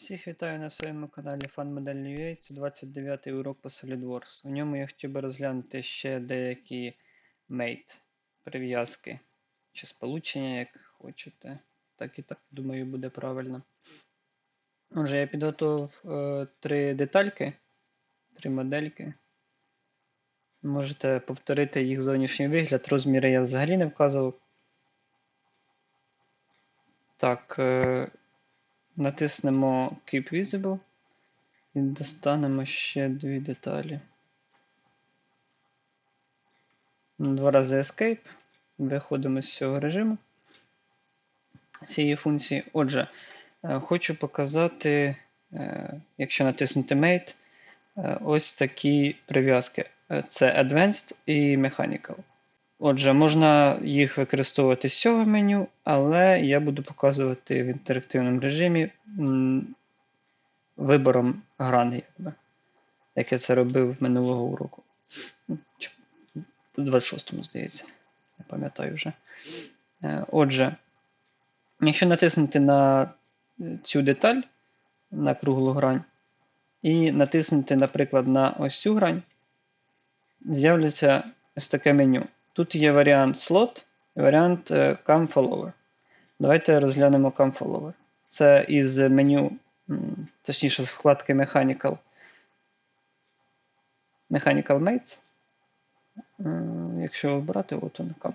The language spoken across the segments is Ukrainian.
Всіх вітаю на своєму каналі FunModel.ua. Це 29-й урок по SolidWorks. У ньому я хотів би розглянути ще деякі mate прив'язки чи сполучення, як хочете. Так і так, думаю, буде правильно. Отже, я підготував е, три детальки, три модельки. Можете повторити їх зовнішній вигляд. Розміри я взагалі не вказував. Так. Е, Натиснемо Keep Visible і достанемо ще дві деталі. Два рази Escape. Виходимо з цього режиму цієї функції. Отже, е, хочу показати, е, якщо натиснути Mate, е, ось такі прив'язки. Це Advanced і Mechanical. Отже, можна їх використовувати з цього меню, але я буду показувати в інтерактивному режимі вибором грани, як я це робив минулого уроку. Ну, У 26-му, здається, не пам'ятаю вже. Е, Отже, якщо натиснути на цю деталь, на круглу грань, і натиснути, наприклад, на ось цю грань, з'являться ось таке меню. Тут є варіант slot і варіант е, Follower. Давайте розглянемо Follower. Це із меню, точніше, з вкладки Mechanical. Mechanical Mates. Якщо обрати, от Come.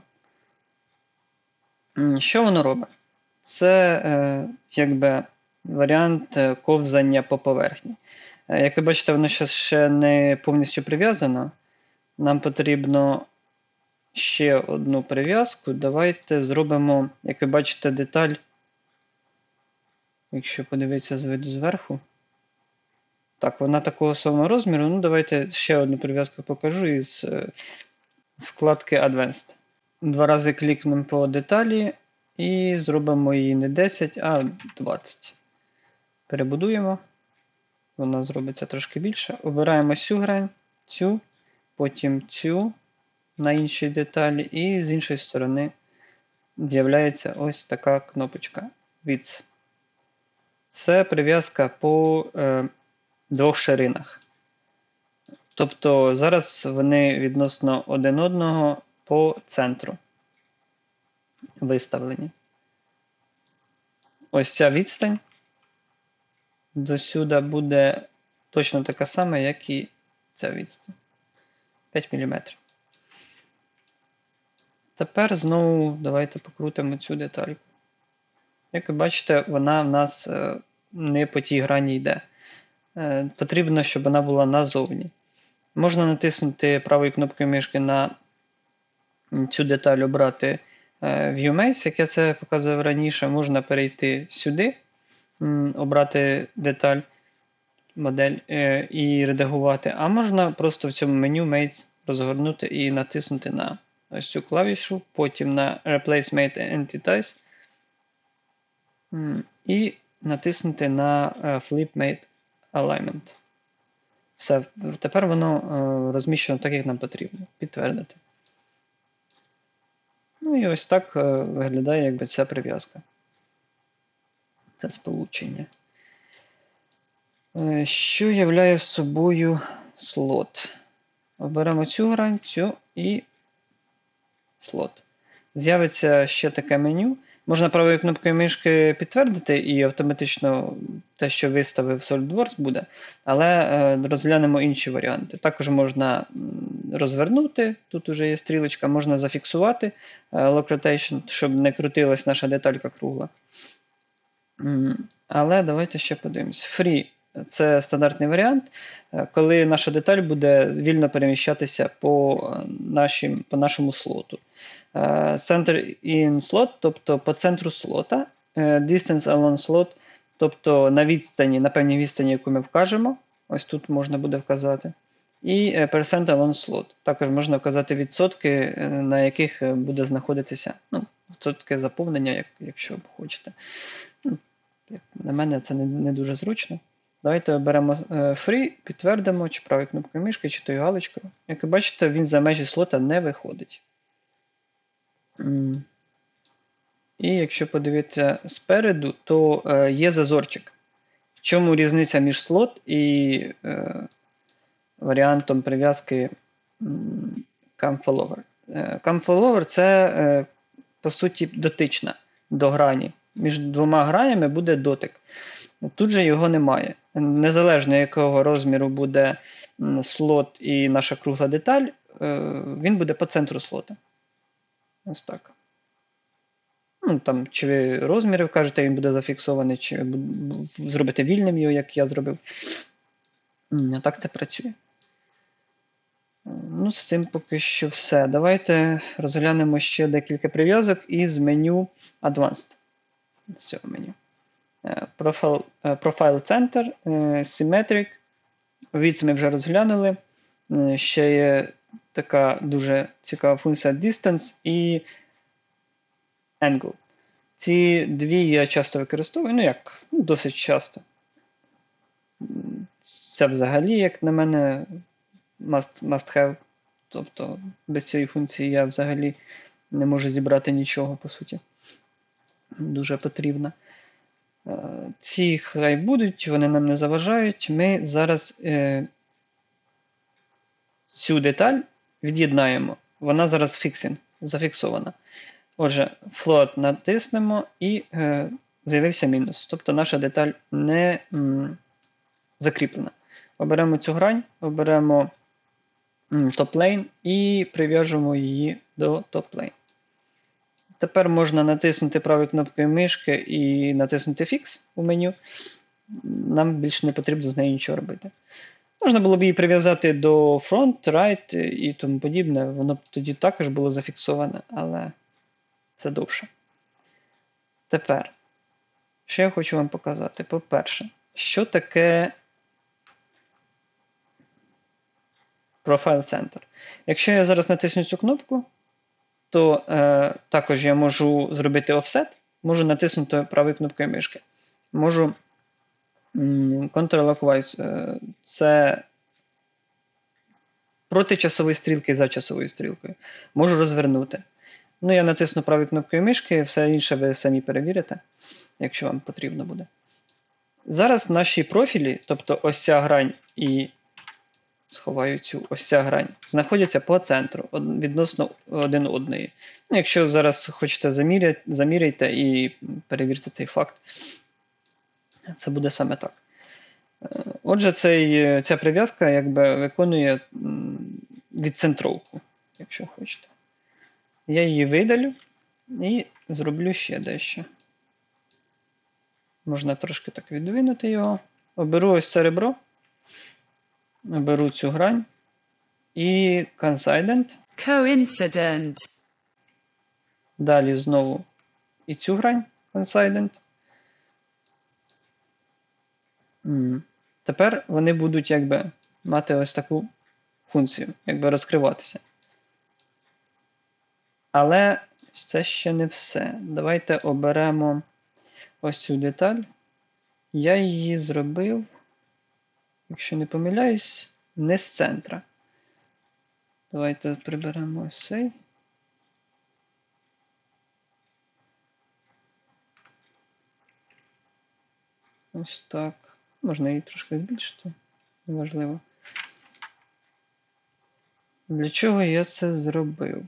М, Що воно робить? Це е, якби варіант е, ковзання по поверхні. Е, Як ви бачите, воно ще не повністю прив'язано. Нам потрібно ще одну прив'язку. Давайте зробимо, як ви бачите, деталь. Якщо подивитися з виду зверху. Так, вона такого самого розміру. Ну, давайте ще одну прив'язку покажу із е, складки Advanced. Два рази клікнемо по деталі і зробимо її не 10, а 20. Перебудуємо. Вона зробиться трошки більше. Обираємо цю грань, цю, потім цю на іншій деталі, і з іншої сторони з'являється ось така кнопочка Width. Це прив'язка по е, двох ширинах. Тобто зараз вони відносно один одного по центру виставлені. Ось ця відстань до сюди буде точно така сама, як і ця відстань. 5 мм. Тепер знову давайте покрутимо цю детальку. Як ви бачите, вона в нас е, не по тій грані йде. Е, Потрібно, щоб вона була назовні. Можна натиснути правою кнопкою мишки на цю деталь, обрати е, View як я це показував раніше. Можна перейти сюди, обрати деталь, модель і редагувати. А можна просто в цьому меню Maze розгорнути і натиснути на ось цю клавішу, потім на Replace Mate Entities і натиснути на е, Flip Mate Alignment. Все, тепер воно е, розміщено так, як нам потрібно. Підтвердити. Ну і ось так е, виглядає якби ця прив'язка. Це сполучення. Що являє собою слот? Оберемо цю грань, цю і слот. З'явиться ще таке меню. Можна правою кнопкою мишки підтвердити, і автоматично те, що виставив SolidWorks, буде. Але е, розглянемо інші варіанти. Також можна розвернути, тут вже є стрілочка, можна зафіксувати Rotation, щоб не крутилась наша деталька кругла. Але давайте ще подивимось. Free це стандартний варіант, е, коли наша деталь буде вільно переміщатися по, е, нашим, по нашому слоту. Е, Center in slot, тобто по центру слота, е, distance along slot, тобто на відстані, на певній відстані, яку ми вкажемо. Ось тут можна буде вказати. І е, percent along slot. Також можна вказати відсотки, е, на яких е, буде знаходитися ну, відсотки заповнення, як, якщо хочете. Ну, як На мене це не, не дуже зручно. Давайте оберемо е, Free, підтвердимо, чи правою кнопкою мишки, чи тою галочкою. Як ви бачите, він за межі слота не виходить. І якщо подивитися спереду, то е, є зазорчик. В чому різниця між слот і е, варіантом прив'язки м, come follower? Е, Come follower це, по суті, дотична до грані. Між двома гранями буде дотик. Тут же його немає. Незалежно якого розміру буде слот і наша кругла деталь, е, він буде по центру слота. Ось так. Ну, там, чи ви розміри вкажете, він буде зафіксований, чи зробите вільним його, як я зробив. Так це працює. Е, Ну, з цим поки що все. Давайте розглянемо ще декілька прив'язок із меню Advanced. З цього меню. Е, Profile, е, Center, е, Symmetric. Width ми вже розглянули. Е, Ще є така дуже цікава функція Distance і Angle. Ці дві я часто використовую, ну як, ну, досить часто. Це взагалі, як на мене, must, must have. Тобто без цієї функції я взагалі не можу зібрати нічого, по суті. Дуже потрібна. Е, Ці хай будуть, вони нам не заважають. Ми зараз е, цю деталь від'єднаємо. Вона зараз фіксінг, зафіксована. Отже, float натиснемо і е, з'явився мінус. Тобто наша деталь не м, закріплена. Оберемо цю грань, оберемо top-lane і прив'яжемо її до top-lane. Тепер можна натиснути правою кнопкою мишки і натиснути Fix у меню. Нам більше не потрібно з нею нічого робити. Можна було б її прив'язати до front, right і тому подібне. Воно б тоді також було зафіксоване, але це довше. Тепер, що я хочу вам показати? По-перше, що таке Profile Center? Якщо я зараз натисну цю кнопку, то е, також я можу зробити offset, можу натиснути правою кнопкою мишки. Можу м, Ctrl-Clockwise. е, Це проти часової стрілки за часовою стрілкою. Можу розвернути. Ну, я натисну правою кнопкою мишки, все інше ви самі перевірите, якщо вам потрібно буде. Зараз наші профілі, тобто ось ця грань і сховаю цю ось ця грань, знаходяться по центру відносно один одної. Ну, Якщо зараз хочете заміряти, заміряйте і перевірте цей факт. Це буде саме так. Е, Отже, цей, ця прив'язка якби виконує відцентровку, якщо хочете. Я її видалю і зроблю ще дещо. Можна трошки так віддвинути його. Оберу ось це ребро. Оберу цю грань. І Coincident. Coincident. Далі знову і цю грань Coincident. Тепер вони будуть якби мати ось таку функцію, якби розкриватися. Але це ще не все. Давайте оберемо ось цю деталь. Я її зробив, якщо не помиляюсь, не з центра. Давайте приберемо ось цей. Ось так. Можна її трошки збільшити. Неважливо. Для чого я це зробив?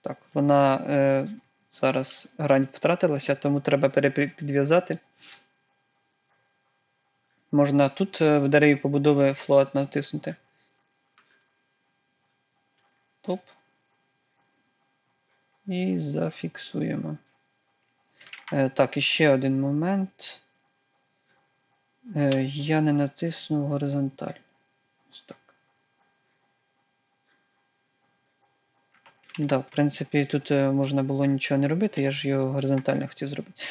Так, вона е, зараз грань втратилася, тому треба перепідв'язати. Можна тут е, в дереві побудови float натиснути. Топ. І зафіксуємо. Е, так, і ще один момент. Е, я не натиснув горизонталь. Ось так. Да, в принципі, тут е, можна було нічого не робити, я ж його горизонтально хотів зробити.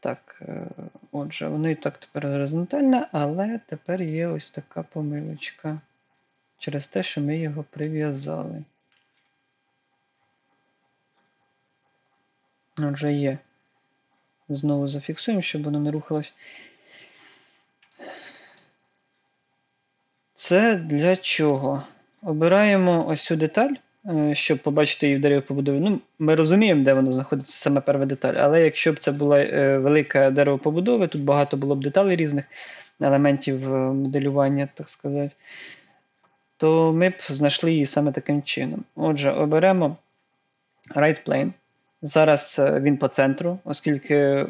Так, е, отже, воно і так тепер горизонтальне, але тепер є ось така помилочка через те, що ми його прив'язали. Отже, є. Знову зафіксуємо, щоб воно не рухалось. Це для чого? Обираємо ось цю деталь, щоб побачити її в деревопобудові. Ну, ми розуміємо, де воно знаходиться, саме перша деталь, але якщо б це була е, велика деревопобудова, тут багато було б деталей різних елементів е, моделювання, так сказати, то ми б знайшли її саме таким чином. Отже, оберемо right plane. Зараз е, він по центру, оскільки е,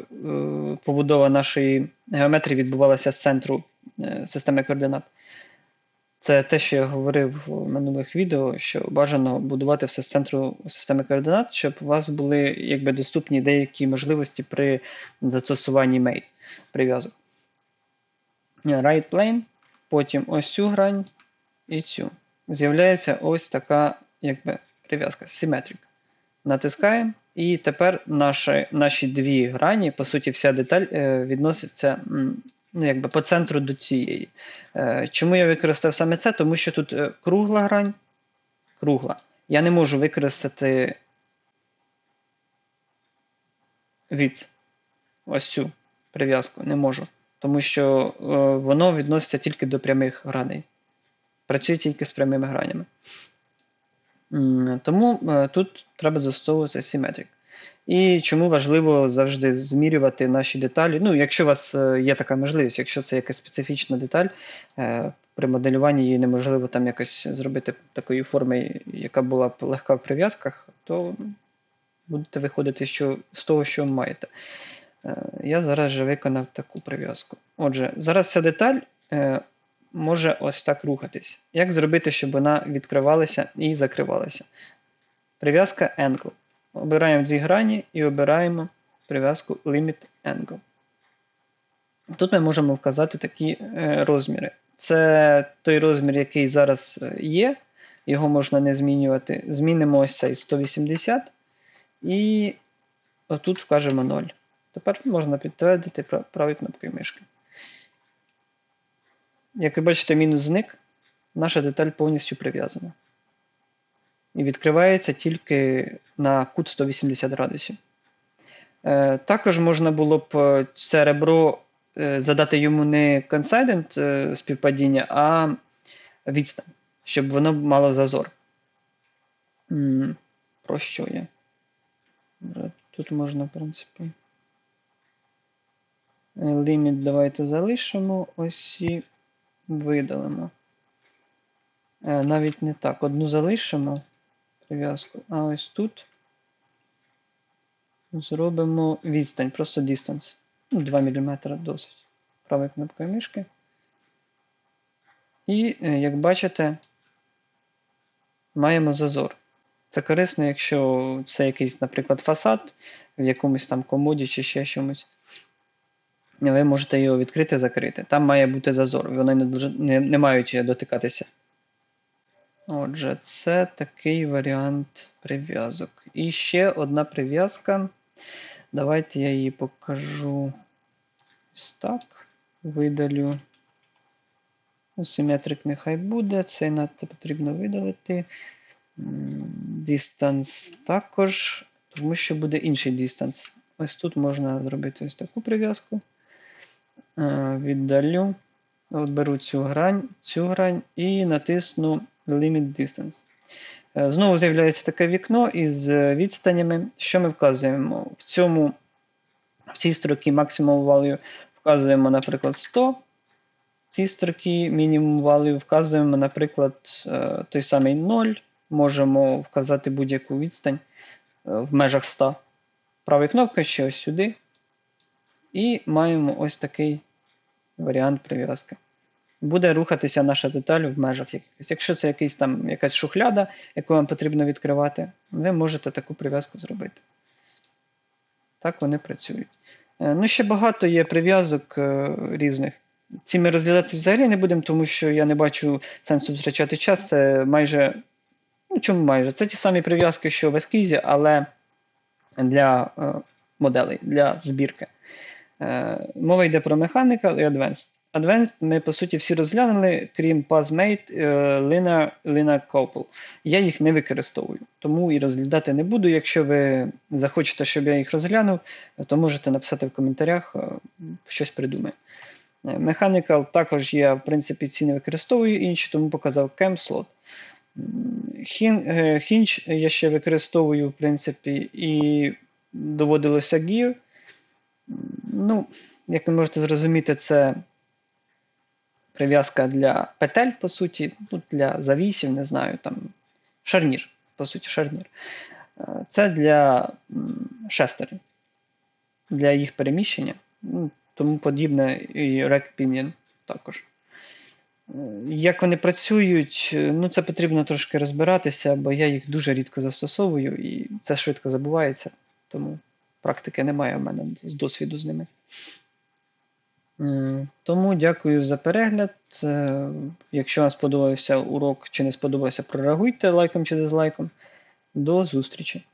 побудова нашої геометрії відбувалася з центру е, системи координат. Це те, що я говорив в минулих відео, що бажано будувати все з центру системи координат, щоб у вас були якби доступні деякі можливості при застосуванні mate прив'язок. Right plane, потім ось цю грань і цю. З'являється ось така якби, прив'язка Symmetric. Натискаємо, і тепер наші наші дві грані, по суті, вся деталь е, відноситься ну, якби по центру до цієї. Е, чому я використав саме це? Тому що тут е, кругла грань. Кругла. Я не можу використати від ось цю прив'язку. Не можу. Тому що е, воно відноситься тільки до прямих граней. Працює тільки з прямими гранями. Тому тут треба застосовувати Symmetric. І чому важливо завжди змірювати наші деталі. Ну, якщо у вас е, є така можливість, якщо це якась специфічна деталь, е, при моделюванні її неможливо там якось зробити такої форми, яка була б легка в прив'язках, то будете виходити що, з того, що маєте. Е, я зараз вже виконав таку прив'язку. Отже, зараз ця деталь може ось так рухатись. Як зробити, щоб вона відкривалася і закривалася? Прив'язка Angle. Обираємо дві грані і обираємо прив'язку Limit Angle. Тут ми можемо вказати такі е, розміри. Це той розмір, який зараз е, є, його можна не змінювати. Змінимо ось цей 180 і отут вкажемо 0. Тепер можна підтвердити правою кнопкою мишки. Як ви бачите, мінус зник, наша деталь повністю прив'язана і відкривається тільки на кут 180 градусів. Е, також можна було б е, це ребро е, задати йому не консайдент співпадіння, а відстань, щоб воно мало зазор. Про що є? Тут можна, в принципі. Ліміт давайте залишимо, ось і видалимо. Навіть не так. Одну залишимо прив'язку. А ось тут зробимо відстань, просто distance. Ну, 2 мм досить. Правою кнопкою мишки. І, е, як бачите, маємо зазор. Це корисно, якщо це якийсь, наприклад, фасад в якомусь там комоді чи ще чомусь. Ви можете його відкрити закрити. Там має бути зазор, вони не, не, не мають дотикатися. Отже, це такий варіант прив'язок. І ще одна прив'язка. Давайте я її покажу ось так. Видалю. Симетрик нехай буде. Цей надто потрібно видалити. Distance також, тому що буде інший distance. Ось тут можна зробити ось таку прив'язку. Е, віддалю. От беру цю грань, цю грань і натисну Limit Distance. Е, знову з'являється таке вікно із е, відстанями. Що ми вказуємо? В цьому, в цій строкі Maximum Value вказуємо, наприклад, 100. В цій строки Minimum Value вказуємо, наприклад, е, той самий 0. Можемо вказати будь-яку відстань в межах 100. Правою кнопкою ще ось сюди. І маємо ось такий варіант прив'язки буде рухатися наша деталь в межах якихось. Якщо це якийсь там, якась шухляда, яку вам потрібно відкривати, ви можете таку прив'язку зробити. Так вони працюють. Е, ну, ще багато є прив'язок е, різних. Ці ми розділятися взагалі не будемо, тому що я не бачу сенсу втрачати час. Це майже. Ну, чому майже? Це ті самі прив'язки, що в ескізі, але для е, моделей, для збірки. Е, Мова йде про Mechanical і Advanced. Advanced ми, по суті, всі розглянули, крім PassMate, Lina, Lina Couple. Я їх не використовую, тому і розглядати не буду. Якщо ви захочете, щоб я їх розглянув, то можете написати в коментарях, е, щось придумаю. Mechanical також я, в принципі, ці не використовую інші, тому показав CamSlot. Е, хінч я ще використовую, в принципі, і доводилося. М, Ну, як ви можете зрозуміти, це прив'язка для петель, по суті, ну, для завісів, не знаю, там шарнір, по суті, шарнір. Е, Це для м, шестерень, для їх переміщення, ну, тому подібне і Rack Pinion також. Е, Як вони працюють, е, ну це потрібно трошки розбиратися, бо я їх дуже рідко застосовую і це швидко забувається, тому практики немає в мене з досвіду з ними. Тому дякую за перегляд. Якщо вам сподобався урок чи не сподобався, прореагуйте лайком чи дизлайком. До зустрічі!